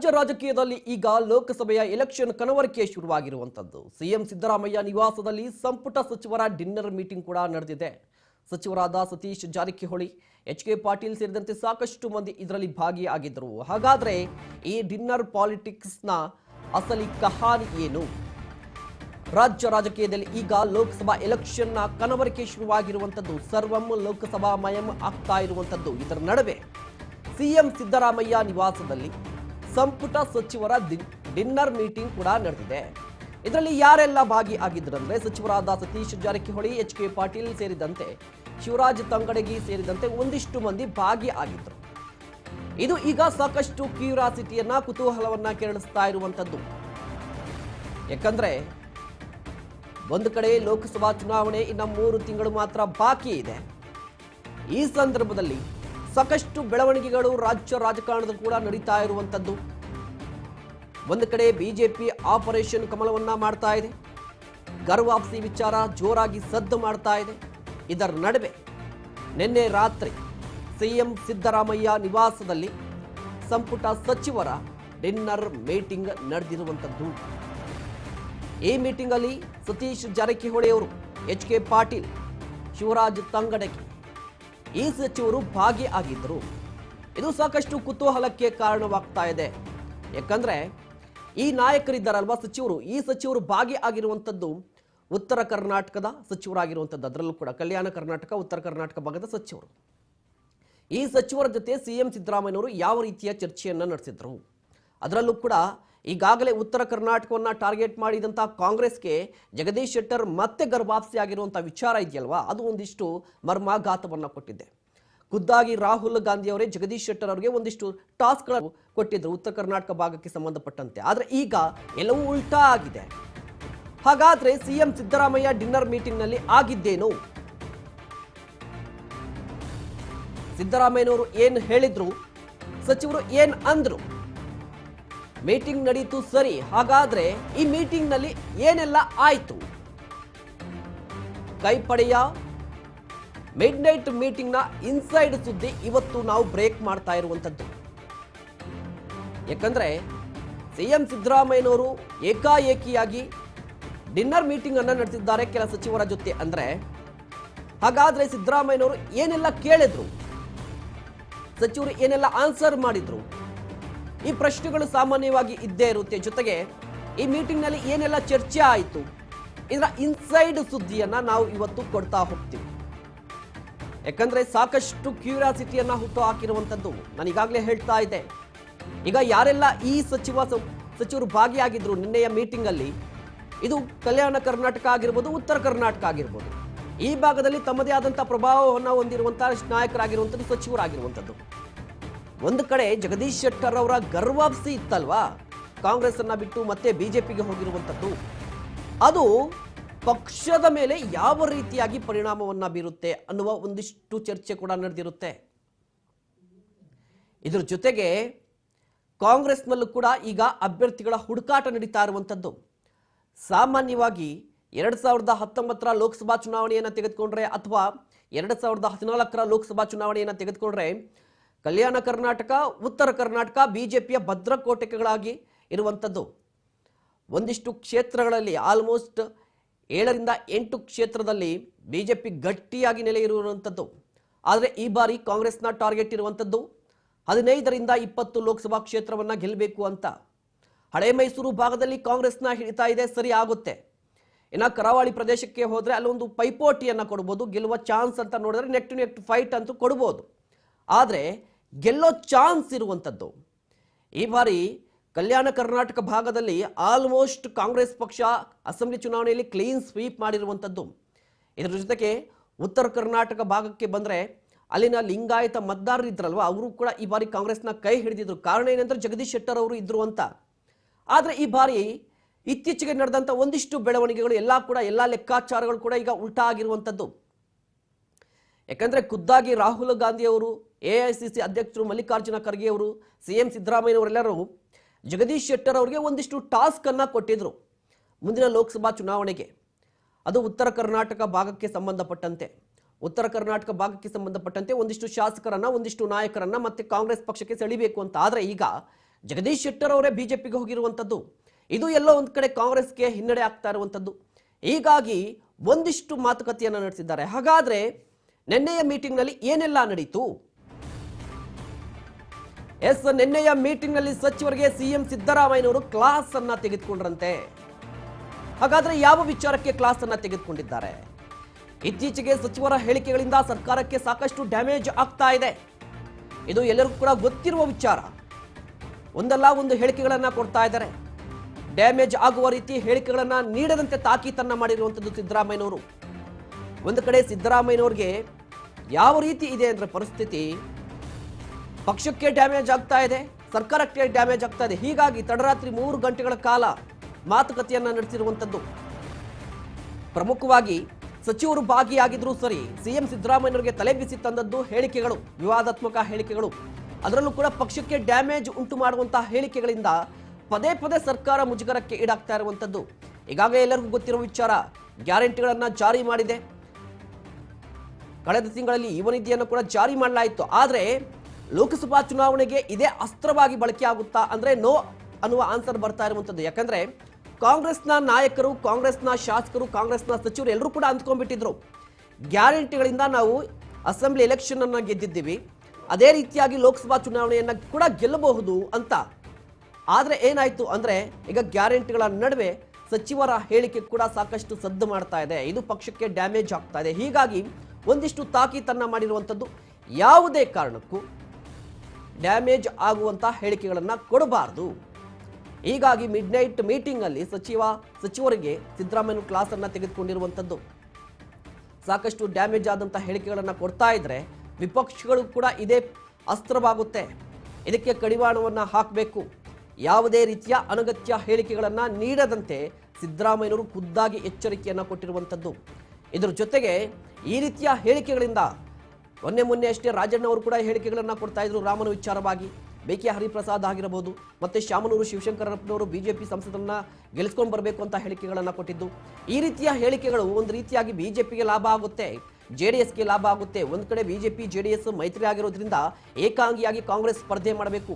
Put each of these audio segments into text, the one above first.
ರಾಜ್ಯ ರಾಜಕೀಯದಲ್ಲಿ ಈಗ ಲೋಕಸಭೆಯ ಎಲೆಕ್ಷನ್ ಕನವರಿಕೆ ಶುರುವಾಗಿರುವಂತದ್ದು ಸಿಎಂ ಸಿದ್ದರಾಮಯ್ಯ ನಿವಾಸದಲ್ಲಿ ಸಂಪುಟ ಸಚಿವರ ಡಿನ್ನರ್ ಮೀಟಿಂಗ್ ಕೂಡ ನಡೆದಿದೆ. ಸಚಿವರಾದ ಸತೀಶ್ ಜಾರಕಿಹೊಳಿ, ಎಚ್ ಕೆ ಪಾಟೀಲ್ ಸೇರಿದಂತೆ ಸಾಕಷ್ಟು ಮಂದಿ ಇದರಲ್ಲಿ ಭಾಗಿಯಾಗಿದ್ದರು. ಹಾಗಾದ್ರೆ ಈ ಡಿನ್ನರ್ ಪಾಲಿಟಿಕ್ಸ್ನ ಅಸಲಿ ಕಹಾನಿ ಏನು? ರಾಜ್ಯ ರಾಜಕೀಯದಲ್ಲಿ ಈಗ ಲೋಕಸಭಾ ಎಲೆಕ್ಷನ್ನ ಕನವರಿಕೆ ಶುರುವಾಗಿರುವಂಥದ್ದು, ಸರ್ವಂ ಲೋಕಸಭಾ ಮಯಂ ಆಗ್ತಾ ಇರುವಂಥದ್ದು. ಇದರ ನಡುವೆ ಸಿಎಂ ಸಿದ್ದರಾಮಯ್ಯ ನಿವಾಸದಲ್ಲಿ ಸಂಪುಟ ಸಚಿವರ ಡಿನ್ನರ್ ಮೀಟಿಂಗ್ ಕೂಡ ನಡೆದಿದೆ. ಇದರಲ್ಲಿ ಯಾರೆಲ್ಲ ಭಾಗಿಯಾಗಿದ್ದರಂದ್ರೆ ಸಚಿವರಾದ ಸತೀಶ್ ಜಾರಕಿಹೊಳಿ, ಎಚ್ ಕೆ ಪಾಟೀಲ್ ಸೇರಿದಂತೆ ಶಿವರಾಜ್ ತಂಗಡಗಿ ಸೇರಿದಂತೆ ಒಂದಿಷ್ಟು ಮಂದಿ ಭಾಗಿಯಾಗಿದ್ದರು. ಇದು ಈಗ ಸಾಕಷ್ಟು ಕ್ಯೂರಾಸಿಟಿಯನ್ನ, ಕುತೂಹಲವನ್ನ ಕೆರಳಿಸ್ತಾ ಇರುವಂಥದ್ದು. ಯಾಕಂದ್ರೆ ಒಂದು ಕಡೆ ಲೋಕಸಭಾ ಚುನಾವಣೆ ಇನ್ನ ಮೂರು ತಿಂಗಳು ಮಾತ್ರ ಬಾಕಿ ಇದೆ. ಈ ಸಂದರ್ಭದಲ್ಲಿ ಸಾಕಷ್ಟು ಬೆಳವಣಿಗೆಗಳು ರಾಜ್ಯ ರಾಜಕಾರಣದ ಕೂಡ ನಡೀತಾ ಇರುವಂಥದ್ದು ಒಂದು ಕಡೆ ಬಿಜೆಪಿ ಆಪರೇಷನ್ ಕಮಲವನ್ನ ಮಾಡ್ತಾ ಇದೆ. ಗರ್ವಾಪ್ಸಿ ವಿಚಾರ ಜೋರಾಗಿ ಸದ್ದು ಮಾಡ್ತಾ ಇದೆ. ಇದರ ನಡುವೆ ನಿನ್ನೆ ರಾತ್ರಿ ಸಿಎಂ ಸಿದ್ದರಾಮಯ್ಯ ನಿವಾಸದಲ್ಲಿ ಸಂಪುಟ ಸಚಿವರ ಡಿನ್ನರ್ ಮೀಟಿಂಗ್ ನಡೆದಿರುವಂಥದ್ದು ಈ ಮೀಟಿಂಗ್ ಅಲ್ಲಿ ಸತೀಶ್ ಜಾರಕಿಹೊಳಿ ಅವರು ಎಚ್ ಕೆ ಪಾಟೀಲ್ ಶಿವರಾಜ್ ತಂಗಡಗಿ ಈ ಸಚಿವರು ಭಾಗಿಯಾಗಿದ್ದರು ಇದು ಸಾಕಷ್ಟು ಕುತೂಹಲಕ್ಕೆ ಕಾರಣವಾಗ್ತಾ ಇದೆ. ಯಾಕಂದ್ರೆ ಈ ನಾಯಕರಿದ್ದಾರಲ್ವಾ ಸಚಿವರು? ಈ ಸಚಿವರು ಭಾಗಿಯಾಗಿರುವಂಥದ್ದು ಉತ್ತರ ಕರ್ನಾಟಕದ ಸಚಿವರಾಗಿರುವಂಥದ್ದು ಅದರಲ್ಲೂ ಕೂಡ ಕಲ್ಯಾಣ ಕರ್ನಾಟಕ, ಉತ್ತರ ಕರ್ನಾಟಕ ಭಾಗದ ಸಚಿವರು. ಈ ಸಚಿವರ ಜೊತೆ ಸಿ ಎಂ ಸಿದ್ದರಾಮಯ್ಯನವರು ಯಾವ ರೀತಿಯ ಚರ್ಚೆಯನ್ನು ನಡೆಸಿದ್ರು? ಅದರಲ್ಲೂ ಕೂಡ ಈಗಾಗಲೇ ಉತ್ತರ ಕರ್ನಾಟಕವನ್ನು ಟಾರ್ಗೆಟ್ ಮಾಡಿದಂಥ ಕಾಂಗ್ರೆಸ್ಗೆ ಜಗದೀಶ್ ಶೆಟ್ಟರ್ ಮತ್ತೆ ಗರ್ಭಾಪ್ಸಿ ಆಗಿರುವಂಥ ವಿಚಾರ ಇದೆಯಲ್ವಾ? ಅದು ಒಂದಿಷ್ಟು ಮರ್ಮಾಘಾತವನ್ನು ಕೊಟ್ಟಿದೆ. ಖುದ್ದಾಗಿ ರಾಹುಲ್ ಗಾಂಧಿ ಅವರೇ ಜಗದೀಶ್ ಶೆಟ್ಟರ್ ಅವರಿಗೆ ಒಂದಿಷ್ಟು ಟಾಸ್ಕ್ಗಳನ್ನು ಕೊಟ್ಟಿದ್ದರು ಉತ್ತರ ಕರ್ನಾಟಕ ಭಾಗಕ್ಕೆ ಸಂಬಂಧಪಟ್ಟಂತೆ. ಆದರೆ ಈಗ ಎಲ್ಲವೂ ಉಲ್ಟಾ ಆಗಿದೆ. ಹಾಗಾದ್ರೆ ಸಿಎಂ ಸಿದ್ದರಾಮಯ್ಯ ಡಿನ್ನರ್ ಮೀಟಿಂಗ್ನಲ್ಲಿ ಆಗಿದ್ದೇನು? ಸಿದ್ದರಾಮಯ್ಯನವರು ಏನು ಹೇಳಿದ್ರು? ಸಚಿವರು ಏನು ಅಂದ್ರು? ಮೀಟಿಂಗ್ ನಡೀತು ಸರಿ, ಹಾಗಾದ್ರೆ ಈ ಮೀಟಿಂಗ್ನಲ್ಲಿ ಏನೆಲ್ಲ ಆಯ್ತು? ಕೈಪಡೆಯ ಮಿಡ್ ನೈಟ್ ಮೀಟಿಂಗ್ನ ಇನ್ಸೈಡ್ ಸುದ್ದಿ ಇವತ್ತು ನಾವು ಬ್ರೇಕ್ ಮಾಡ್ತಾ ಇರುವಂತದ್ದು ಯಾಕಂದ್ರೆ ಸಿಎಂ ಸಿದ್ದರಾಮಯ್ಯನವರು ಏಕಾಏಕಿಯಾಗಿ ಡಿನ್ನರ್ ಮೀಟಿಂಗ್ ಅನ್ನ ನಡೆಸಿದ್ದಾರೆ ಕೆಲ ಸಚಿವರ ಜೊತೆ ಅಂದ್ರೆ, ಹಾಗಾದ್ರೆ ಸಿದ್ದರಾಮಯ್ಯನವರು ಏನೆಲ್ಲ ಕೇಳಿದ್ರು? ಸಚಿವರು ಏನೆಲ್ಲ ಆನ್ಸರ್ ಮಾಡಿದ್ರು? ಈ ಪ್ರಶ್ನೆಗಳು ಸಾಮಾನ್ಯವಾಗಿ ಇದ್ದೇ ಇರುತ್ತೆ. ಜೊತೆಗೆ ಈ ಮೀಟಿಂಗ್ನಲ್ಲಿ ಏನೆಲ್ಲ ಚರ್ಚೆ ಆಯಿತು, ಇದರ ಇನ್ಸೈಡ್ ಸುದ್ದಿಯನ್ನ ನಾವು ಇವತ್ತು ಕೊಡ್ತಾ ಹೋಗ್ತೀವಿ. ಯಾಕಂದರೆ ಸಾಕಷ್ಟು ಕ್ಯೂರಿಯಾಸಿಟಿಯನ್ನು ಹುಟ್ಟು ಹಾಕಿರುವಂಥದ್ದು ನಾನು ಈಗಾಗಲೇ ಹೇಳ್ತಾ ಇದ್ದೆ. ಈಗ ಯಾರೆಲ್ಲ ಈ ಸಚಿವ ಸಚಿವರು ಭಾಗಿಯಾಗಿದ್ರು ನಿನ್ನೆಯ ಮೀಟಿಂಗ್ ಅಲ್ಲಿ ಇದು ಕಲ್ಯಾಣ ಕರ್ನಾಟಕ ಆಗಿರ್ಬೋದು, ಉತ್ತರ ಕರ್ನಾಟಕ ಆಗಿರ್ಬೋದು. ಈ ಭಾಗದಲ್ಲಿ ತಮ್ಮದೇ ಆದಂಥ ಪ್ರಭಾವವನ್ನು ಹೊಂದಿರುವಂಥ ನಾಯಕರಾಗಿರುವಂಥದ್ದು ಸಚಿವರಾಗಿರುವಂಥದ್ದು ಒಂದು ಕಡೆ ಜಗದೀಶ್ ಶೆಟ್ಟರ್ ಅವರ ಗರ್ವಾಪ್ಸಿ ಇತ್ತಲ್ವಾ? ಕಾಂಗ್ರೆಸ್ ಅನ್ನ ಬಿಟ್ಟು ಮತ್ತೆ ಬಿಜೆಪಿಗೆ ಹೋಗಿರುವಂಥದ್ದು. ಅದು ಪಕ್ಷದ ಮೇಲೆ ಯಾವ ರೀತಿಯಾಗಿ ಪರಿಣಾಮವನ್ನ ಬೀರುತ್ತೆ ಅನ್ನುವ ಒಂದಿಷ್ಟು ಚರ್ಚೆ ಕೂಡ ನಡೆದಿರುತ್ತೆ. ಇದ್ರ ಜೊತೆಗೆ ಕಾಂಗ್ರೆಸ್ನಲ್ಲೂ ಕೂಡ ಈಗ ಅಭ್ಯರ್ಥಿಗಳ ಹುಡುಕಾಟ ನಡೀತಾ ಇರುವಂಥದ್ದು. ಸಾಮಾನ್ಯವಾಗಿ ಎರಡು ಸಾವಿರದ ಹತ್ತೊಂಬತ್ತರ ಲೋಕಸಭಾ ಚುನಾವಣೆಯನ್ನು ತೆಗೆದುಕೊಂಡ್ರೆ ಅಥವಾ ಎರಡು ಸಾವಿರದ ಹದಿನಾಲ್ಕರ ಲೋಕಸಭಾ ಚುನಾವಣೆಯನ್ನು ತೆಗೆದುಕೊಂಡ್ರೆ ಕಲ್ಯಾಣ ಕರ್ನಾಟಕ, ಉತ್ತರ ಕರ್ನಾಟಕ ಬಿ ಜೆ ಪಿಯ ಭದ್ರಕೋಟಿಕೆಗಳಾಗಿ ಇರುವಂಥದ್ದು. ಒಂದಿಷ್ಟು ಕ್ಷೇತ್ರಗಳಲ್ಲಿ ಆಲ್ಮೋಸ್ಟ್ ಏಳರಿಂದ ಎಂಟು ಕ್ಷೇತ್ರದಲ್ಲಿ ಬಿ ಜೆ ಪಿ ಗಟ್ಟಿಯಾಗಿ ನೆಲೆ ಇರುವಂಥದ್ದು. ಆದರೆ ಈ ಬಾರಿ ಕಾಂಗ್ರೆಸ್ನ ಟಾರ್ಗೆಟ್ ಇರುವಂಥದ್ದು ಹದಿನೈದರಿಂದ ಇಪ್ಪತ್ತು ಲೋಕಸಭಾ ಕ್ಷೇತ್ರವನ್ನು ಗೆಲ್ಲಬೇಕು ಅಂತ. ಹಳೆ ಮೈಸೂರು ಭಾಗದಲ್ಲಿ ಕಾಂಗ್ರೆಸ್ನ ಹಿಡಿತಾ ಇದೆ, ಸರಿ ಆಗುತ್ತೆ. ಇನ್ನು ಕರಾವಳಿ ಪ್ರದೇಶಕ್ಕೆ ಹೋದರೆ ಅಲ್ಲೊಂದು ಪೈಪೋಟಿಯನ್ನು ಕೊಡ್ಬೋದು, ಗೆಲ್ಲುವ ಚಾನ್ಸ್ ಅಂತ ನೋಡಿದ್ರೆ ನೆಕ್ ಟು ಫೈಟ್ ಅಂತೂ ಕೊಡ್ಬೋದು. ಆದರೆ ಗೆಲ್ಲೋ ಚಾನ್ಸ್ ಇರುವಂಥದ್ದು. ಈ ಬಾರಿ ಕಲ್ಯಾಣ ಕರ್ನಾಟಕ ಭಾಗದಲ್ಲಿ ಆಲ್ಮೋಸ್ಟ್ ಕಾಂಗ್ರೆಸ್ ಪಕ್ಷ ಅಸೆಂಬ್ಲಿ ಚುನಾವಣೆಯಲ್ಲಿ ಕ್ಲೀನ್ ಸ್ವೀಪ್ ಮಾಡಿರುವಂಥದ್ದು. ಇದರ ಜೊತೆಗೆ ಉತ್ತರ ಕರ್ನಾಟಕ ಭಾಗಕ್ಕೆ ಬಂದರೆ ಅಲ್ಲಿನ ಲಿಂಗಾಯತ ಮತದಾರರು ಇದ್ರಲ್ವ, ಅವರು ಕೂಡ ಈ ಬಾರಿ ಕಾಂಗ್ರೆಸ್ನ ಕೈ ಹಿಡಿದಿದ್ರು. ಕಾರಣ ಏನಂದ್ರೆ ಜಗದೀಶ್ ಶೆಟ್ಟರ್ ಅವರು ಇದ್ರು ಅಂತ. ಆದರೆ ಈ ಬಾರಿ ಇತ್ತೀಚೆಗೆ ನಡೆದಂಥ ಒಂದಿಷ್ಟು ಬೆಳವಣಿಗೆಗಳು ಎಲ್ಲ ಕೂಡ, ಎಲ್ಲ ಲೆಕ್ಕಾಚಾರಗಳು ಕೂಡ ಈಗ ಉಲ್ಟಾ ಆಗಿರುವಂಥದ್ದು. ಯಾಕಂದ್ರೆ ಖುದ್ದಾಗಿ ರಾಹುಲ್ ಗಾಂಧಿ ಅವರು ಎ ಐ ಸಿ ಸಿ ಅಧ್ಯಕ್ಷರು ಮಲ್ಲಿಕಾರ್ಜುನ ಖರ್ಗೆ ಅವರು, ಸಿ ಎಂ ಸಿದ್ದರಾಮಯ್ಯನವರೆಲ್ಲರೂ ಜಗದೀಶ್ ಶೆಟ್ಟರ್ ಅವರಿಗೆ ಒಂದಿಷ್ಟು ಟಾಸ್ಕನ್ನು ಕೊಟ್ಟಿದ್ದರು ಮುಂದಿನ ಲೋಕಸಭಾ ಚುನಾವಣೆಗೆ. ಅದು ಉತ್ತರ ಕರ್ನಾಟಕ ಭಾಗಕ್ಕೆ ಸಂಬಂಧಪಟ್ಟಂತೆ. ಉತ್ತರ ಕರ್ನಾಟಕ ಭಾಗಕ್ಕೆ ಸಂಬಂಧಪಟ್ಟಂತೆ ಒಂದಿಷ್ಟು ಶಾಸಕರನ್ನ, ಒಂದಿಷ್ಟು ನಾಯಕರನ್ನ ಮತ್ತೆ ಕಾಂಗ್ರೆಸ್ ಪಕ್ಷಕ್ಕೆ ಸೆಳಿಬೇಕು ಅಂತ. ಆದ್ರೆ ಈಗ ಜಗದೀಶ್ ಶೆಟ್ಟರ್ ಅವರೇ ಬಿಜೆಪಿಗೆ ಹೋಗಿರುವಂಥದ್ದು ಇದು ಎಲ್ಲೋ ಒಂದು ಕಡೆ ಕಾಂಗ್ರೆಸ್ಗೆ ಹಿನ್ನಡೆ ಆಗ್ತಾ ಇರುವಂಥದ್ದು ಹೀಗಾಗಿ ಒಂದಿಷ್ಟು ಮಾತುಕತೆಯನ್ನು ನಡೆಸಿದ್ದಾರೆ. ಹಾಗಾದ್ರೆ ನಿನ್ನೆಯ ಮೀಟಿಂಗ್ನಲ್ಲಿ ಏನೆಲ್ಲ ನಡೀತು? ಎಸ್, ನಿನ್ನೆಯ ಮೀಟಿಂಗ್ನಲ್ಲಿ ಸಚಿವರಿಗೆ ಸಿಎಂ ಸಿದ್ದರಾಮಯ್ಯನವರು ಕ್ಲಾಸ್ ಅನ್ನ ತೆಗೆದುಕೊಂಡ್ರಂತೆ. ಹಾಗಾದ್ರೆ ಯಾವ ವಿಚಾರಕ್ಕೆ ಕ್ಲಾಸ್ ಅನ್ನ ತೆಗೆದುಕೊಂಡಿದ್ದಾರೆ? ಇತ್ತೀಚೆಗೆ ಸಚಿವರ ಹೇಳಿಕೆಗಳಿಂದ ಸರ್ಕಾರಕ್ಕೆ ಸಾಕಷ್ಟು ಡ್ಯಾಮೇಜ್ ಆಗ್ತಾ ಇದೆ. ಇದು ಎಲ್ಲರಿಗೂ ಕೂಡ ಗೊತ್ತಿರುವ ವಿಚಾರ. ಒಂದಲ್ಲ ಒಂದು ಹೇಳಿಕೆಗಳನ್ನ ಕೊಡ್ತಾ ಇದ್ದಾರೆ. ಡ್ಯಾಮೇಜ್ ಆಗುವ ರೀತಿ ಹೇಳಿಕೆಗಳನ್ನ ನೀಡದಂತೆ ತಾಕೀತನ್ನ ಮಾಡಿರುವಂಥದ್ದು ಸಿದ್ದರಾಮಯ್ಯನವರು. ಒಂದು ಕಡೆ ಸಿದ್ದರಾಮಯ್ಯನವ್ರಿಗೆ ಯಾವ ರೀತಿ ಇದೆ ಅಂದ್ರೆ ಪರಿಸ್ಥಿತಿ ಪಕ್ಷಕ್ಕೆ ಡ್ಯಾಮೇಜ್ ಆಗ್ತಾ ಇದೆ, ಸರ್ಕಾರಕ್ಕೆ ಡ್ಯಾಮೇಜ್ ಆಗ್ತಾ ಇದೆ. ಹೀಗಾಗಿ ತಡರಾತ್ರಿ ಮೂರು ಗಂಟೆಗಳ ಕಾಲ ಮಾತುಕತೆಯನ್ನ ನಡೆಸಿರುವಂಥದ್ದು. ಪ್ರಮುಖವಾಗಿ ಸಚಿವರು ಭಾಗಿಯಾಗಿದ್ರು ಸರಿ, ಸಿಎಂ ಸಿದ್ದರಾಮಯ್ಯನವರಿಗೆ ತಲೆ ಬಿಸಿ ತಂದದ್ದು ಹೇಳಿಕೆಗಳು, ವಿವಾದಾತ್ಮಕ ಹೇಳಿಕೆಗಳು. ಅದರಲ್ಲೂ ಕೂಡ ಪಕ್ಷಕ್ಕೆ ಡ್ಯಾಮೇಜ್ ಉಂಟು ಮಾಡುವಂತಹ ಹೇಳಿಕೆಗಳಿಂದ ಪದೇ ಪದೇ ಸರ್ಕಾರ ಮುಜುಗರಕ್ಕೆ ಈಡಾಗ್ತಾ ಇರುವಂಥದ್ದು. ಈಗಾಗಲೇ ಎಲ್ಲರಿಗೂ ಗೊತ್ತಿರುವ ವಿಚಾರ, ಗ್ಯಾರಂಟಿಗಳನ್ನು ಜಾರಿ ಮಾಡಿದೆ. ಕಳೆದ ತಿಂಗಳಲ್ಲಿ ಯುವ ನಿಧಿಯನ್ನು ಕೂಡ ಜಾರಿ ಮಾಡಲಾಯಿತು. ಆದರೆ ಲೋಕಸಭಾ ಚುನಾವಣೆಗೆ ಇದೇ ಅಸ್ತ್ರವಾಗಿ ಬಳಕೆಯಾಗುತ್ತಾ ಅಂದರೆ ನೋ ಅನ್ನುವ ಆನ್ಸರ್ ಬರ್ತಾ ಇರುವಂಥದ್ದು. ಯಾಕಂದ್ರೆ ಕಾಂಗ್ರೆಸ್ನ ನಾಯಕರು, ಕಾಂಗ್ರೆಸ್ನ ಶಾಸಕರು, ಕಾಂಗ್ರೆಸ್ನ ಸಚಿವರು ಎಲ್ಲರೂ ಕೂಡ ಅಂದ್ಕೊಂಡ್ಬಿಟ್ಟಿದ್ರು. ಗ್ಯಾರಂಟಿಗಳಿಂದ ನಾವು ಅಸೆಂಬ್ಲಿ ಎಲೆಕ್ಷನನ್ನು ಗೆದ್ದಿದ್ದೀವಿ. ಅದೇ ರೀತಿಯಾಗಿ ಲೋಕಸಭಾ ಚುನಾವಣೆಯನ್ನ ಕೂಡ ಗೆಲ್ಲಬಹುದು ಅಂತ. ಆದರೆ ಏನಾಯ್ತು ಅಂದ್ರೆ ಈಗ ಗ್ಯಾರಂಟಿಗಳ ನಡುವೆ ಸಚಿವರ ಹೇಳಿಕೆ ಕೂಡ ಸಾಕಷ್ಟು ಸದ್ದು ಮಾಡ್ತಾ ಇದೆ. ಇದು ಪಕ್ಷಕ್ಕೆ ಡ್ಯಾಮೇಜ್ ಆಗ್ತಾ ಇದೆ. ಹೀಗಾಗಿ ಒಂದಿಷ್ಟು ತಾಕೀತನ್ನು ಮಾಡಿರುವಂಥದ್ದು ಯಾವುದೇ ಕಾರಣಕ್ಕೂ ಡ್ಯಾಮೇಜ್ ಆಗುವಂಥ ಹೇಳಿಕೆಗಳನ್ನು ಕೊಡಬಾರದು. ಹೀಗಾಗಿ ಮಿಡ್ ನೈಟ್ ಮೀಟಿಂಗಲ್ಲಿ ಸಚಿವ, ಸಚಿವರಿಗೆ ಸಿದ್ದರಾಮಯ್ಯ ಕ್ಲಾಸ್ ಅನ್ನ ತೆಗೆದುಕೊಂಡಿರುವಂಥದ್ದು ಸಾಕಷ್ಟು ಡ್ಯಾಮೇಜ್ ಆದಂಥ ಹೇಳಿಕೆಗಳನ್ನು ಕೊಡ್ತಾ ಇದ್ದರೆ ವಿಪಕ್ಷಗಳು ಕೂಡ ಇದೇ ಅಸ್ತ್ರವಾಗುತ್ತೆ. ಇದಕ್ಕೆ ಕಡಿವಾಣವನ್ನು ಹಾಕಬೇಕು. ಯಾವುದೇ ರೀತಿಯ ಅನಗತ್ಯ ಹೇಳಿಕೆಗಳನ್ನು ನೀಡದಂತೆ ಸಿದ್ದರಾಮಯ್ಯನವರು ಖುದ್ದಾಗಿ ಎಚ್ಚರಿಕೆಯನ್ನು ಕೊಟ್ಟಿರುವಂಥದ್ದು ಇದರ ಜೊತೆಗೆ ಈ ರೀತಿಯ ಹೇಳಿಕೆಗಳಿಂದ ಮೊನ್ನೆ ಮೊನ್ನೆ ಅಷ್ಟೇ ರಾಜಣ್ಣ ಅವರು ಕೂಡ ಹೇಳಿಕೆಗಳನ್ನು ಕೊಡ್ತಾ ಇದ್ರು ರಾಮನ ವಿಚಾರವಾಗಿ. ಬೇಕೆ ಹರಿಪ್ರಸಾದ್ ಆಗಿರಬಹುದು, ಮತ್ತೆ ಶಾಮನೂರು ಶಿವಶಂಕರಪ್ಪನವರು ಬಿಜೆಪಿ ಸಂಸದರನ್ನ ಗೆಲ್ಲಿಸ್ಕೊಂಡು ಬರಬೇಕು ಅಂತ ಹೇಳಿಕೆಗಳನ್ನು ಕೊಟ್ಟಿದ್ದು. ಈ ರೀತಿಯ ಹೇಳಿಕೆಗಳು ಒಂದು ರೀತಿಯಾಗಿ ಬಿಜೆಪಿಗೆ ಲಾಭ ಆಗುತ್ತೆ, ಜೆ ಡಿ ಎಸ್ಗೆ ಲಾಭ ಆಗುತ್ತೆ. ಒಂದು ಕಡೆ ಬಿಜೆಪಿ, ಜೆ ಡಿ ಎಸ್ ಮೈತ್ರಿ ಆಗಿರೋದ್ರಿಂದ ಏಕಾಂಗಿಯಾಗಿ ಕಾಂಗ್ರೆಸ್ ಸ್ಪರ್ಧೆ ಮಾಡಬೇಕು.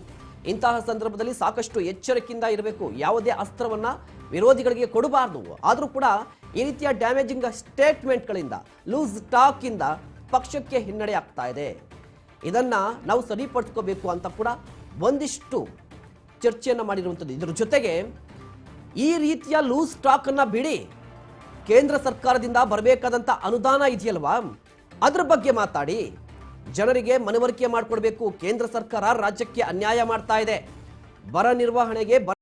ಇಂತಹ ಸಂದರ್ಭದಲ್ಲಿ ಸಾಕಷ್ಟು ಎಚ್ಚರಿಕೆಯಿಂದ ಇರಬೇಕು. ಯಾವುದೇ ಅಸ್ತ್ರವನ್ನ ವಿರೋಧಿಗಳಿಗೆ ಕೊಡಬಾರ್ದು. ಆದರೂ ಕೂಡ ಈ ರೀತಿಯ ಡ್ಯಾಮೇಜಿಂಗ್ ಸ್ಟೇಟ್ಮೆಂಟ್ಗಳಿಂದ ಲೂಸ್ ಟಾಕ್ ಇಂದ ಪಕ್ಷಕ್ಕೆ ಹಿನ್ನಡೆ ಆಗ್ತಾ ಇದೆ. ಇದನ್ನು ನಾವು ಸರಿಪಡಿಸ್ಕೋಬೇಕು ಅಂತ ಕೂಡ ಒಂದಿಷ್ಟು ಚರ್ಚೆಯನ್ನು ಮಾಡಿರುವಂಥದ್ದು. ಇದರ ಜೊತೆಗೆ ಈ ರೀತಿಯ ಲೂಸ್ ಸ್ಟಾಕನ್ನು ಬಿಡಿ. ಕೇಂದ್ರ ಸರ್ಕಾರದಿಂದ ಬರಬೇಕಾದಂಥ ಅನುದಾನ ಇದೆಯಲ್ವಾ? ಅದ್ರ ಬಗ್ಗೆ ಮಾತಾಡಿ. ಜನರಿಗೆ ಮನವರಿಕೆ ಮಾಡಿಕೊಡ್ಬೇಕು. ಕೇಂದ್ರ ಸರ್ಕಾರ ರಾಜ್ಯಕ್ಕೆ ಅನ್ಯಾಯ ಮಾಡ್ತಾ ಇದೆ. ಬರ ನಿರ್ವಹಣೆಗೆ ಬರ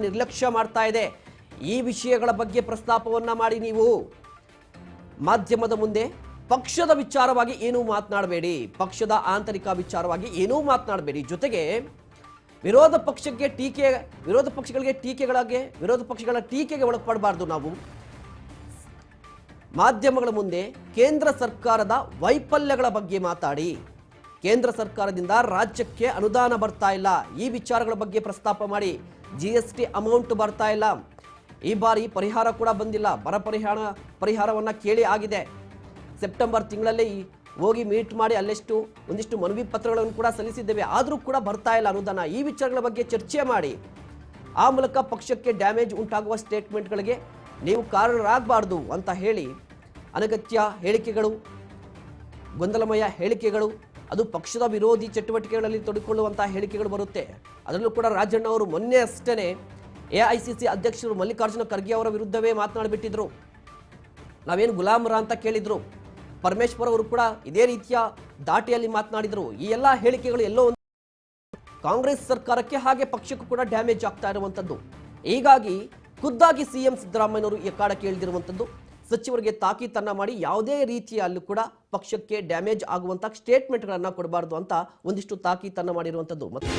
ನಿರ್ಲಕ್ಷ್ಯ ಮಾಡ್ತಾ ಇದೆ. ಈ ವಿಷಯಗಳ ಬಗ್ಗೆ ಪ್ರಸ್ತಾಪವನ್ನು ಮಾಡಿ ನೀವು. ಮಾಧ್ಯಮದ ಮುಂದೆ ಪಕ್ಷದ ವಿಚಾರವಾಗಿ ಏನೂ ಮಾತನಾಡಬೇಡಿ, ಪಕ್ಷದ ಆಂತರಿಕ ವಿಚಾರವಾಗಿ ಏನೂ ಮಾತನಾಡಬೇಡಿ. ಜೊತೆಗೆ ವಿರೋಧ ಪಕ್ಷಕ್ಕೆ ಟೀಕೆ, ವಿರೋಧ ಪಕ್ಷಗಳಿಗೆ ಟೀಕೆಗಳಿಗೆ, ವಿರೋಧ ಪಕ್ಷಗಳ ಟೀಕೆಗೆ ಒಳಪಡಬಾರ್ದು ನಾವು. ಮಾಧ್ಯಮಗಳ ಮುಂದೆ ಕೇಂದ್ರ ಸರ್ಕಾರದ ವೈಫಲ್ಯಗಳ ಬಗ್ಗೆ ಮಾತಾಡಿ. ಕೇಂದ್ರ ಸರ್ಕಾರದಿಂದ ರಾಜ್ಯಕ್ಕೆ ಅನುದಾನ ಬರ್ತಾ ಇಲ್ಲ. ಈ ವಿಚಾರಗಳ ಬಗ್ಗೆ ಪ್ರಸ್ತಾಪ ಮಾಡಿ. ಜಿ ಅಮೌಂಟ್ ಬರ್ತಾ ಇಲ್ಲ. ಈ ಬಾರಿ ಪರಿಹಾರ ಕೂಡ ಬಂದಿಲ್ಲ. ಬರ ಪರಿಹಾರ, ಪರಿಹಾರವನ್ನು ಕೇಳಿ ಆಗಿದೆ. ಸೆಪ್ಟೆಂಬರ್ ತಿಂಗಳಲ್ಲಿ ಹೋಗಿ ಮೀಟ್ ಮಾಡಿ ಅಲ್ಲೆಷ್ಟು, ಒಂದಿಷ್ಟು ಮನವಿ ಪತ್ರಗಳನ್ನು ಕೂಡ ಸಲ್ಲಿಸಿದ್ದೇವೆ. ಆದರೂ ಕೂಡ ಬರ್ತಾ ಇಲ್ಲ ಅನುದಾನ. ಈ ವಿಚಾರಗಳ ಬಗ್ಗೆ ಚರ್ಚೆ ಮಾಡಿ. ಆ ಮೂಲಕ ಪಕ್ಷಕ್ಕೆ ಡ್ಯಾಮೇಜ್ ಉಂಟಾಗುವ ಸ್ಟೇಟ್ಮೆಂಟ್ಗಳಿಗೆ ನೀವು ಕಾರಣರಾಗಬಾರ್ದು ಅಂತ ಹೇಳಿ ಅನಗತ್ಯ ಹೇಳಿಕೆಗಳು, ಗೊಂದಲಮಯ ಹೇಳಿಕೆಗಳು, ಅದು ಪಕ್ಷದ ವಿರೋಧಿ ಚಟುವಟಿಕೆಗಳಲ್ಲಿ ತೊಡಕೊಳ್ಳುವಂತಹ ಹೇಳಿಕೆಗಳು ಬರುತ್ತೆ. ಅದರಲ್ಲೂ ಕೂಡ ರಾಜಣ್ಣ ಅವರು ಮೊನ್ನೆ ಅಷ್ಟೇ ಎ ಐ ಸಿ ಸಿ ಅಧ್ಯಕ್ಷರು ಮಲ್ಲಿಕಾರ್ಜುನ ಖರ್ಗೆ ಅವರ ವಿರುದ್ಧವೇ ಮಾತನಾಡಿಬಿಟ್ಟಿದ್ರು. ನಾವೇನು ಗುಲಾಮರ ಅಂತ ಕೇಳಿದ್ರು. ಪರಮೇಶ್ವರ್ ಅವರು ಕೂಡ ಇದೇ ರೀತಿಯ ದಾಟಿಯಲ್ಲಿ ಮಾತನಾಡಿದರು. ಈ ಎಲ್ಲ ಹೇಳಿಕೆಗಳು ಎಲ್ಲೋ ಒಂದು ಕಾಂಗ್ರೆಸ್ ಸರ್ಕಾರಕ್ಕೆ ಹಾಗೆ ಪಕ್ಷಕ್ಕೂ ಕೂಡ ಡ್ಯಾಮೇಜ್ ಆಗ್ತಾ ಇರುವಂಥದ್ದು ಹೀಗಾಗಿ ಖುದ್ದಾಗಿ ಸಿಎಂ ಸಿದ್ದರಾಮಯ್ಯನವರು ಈ ಕಾಡಕ್ಕೆ ಕೇಳಿದಿರುವಂಥದ್ದು ಸಚಿವರಿಗೆ ತಾಕೀತನ್ನ ಮಾಡಿ ಯಾವುದೇ ರೀತಿಯಲ್ಲೂ ಕೂಡ ಪಕ್ಷಕ್ಕೆ ಡ್ಯಾಮೇಜ್ ಆಗುವಂಥ ಸ್ಟೇಟ್ಮೆಂಟ್ಗಳನ್ನ ಕೊಡಬಾರ್ದು ಅಂತ ಒಂದಿಷ್ಟು ತಾಕೀತನ್ನ ಮಾಡಿರುವಂಥದ್ದು ಮತ್ತು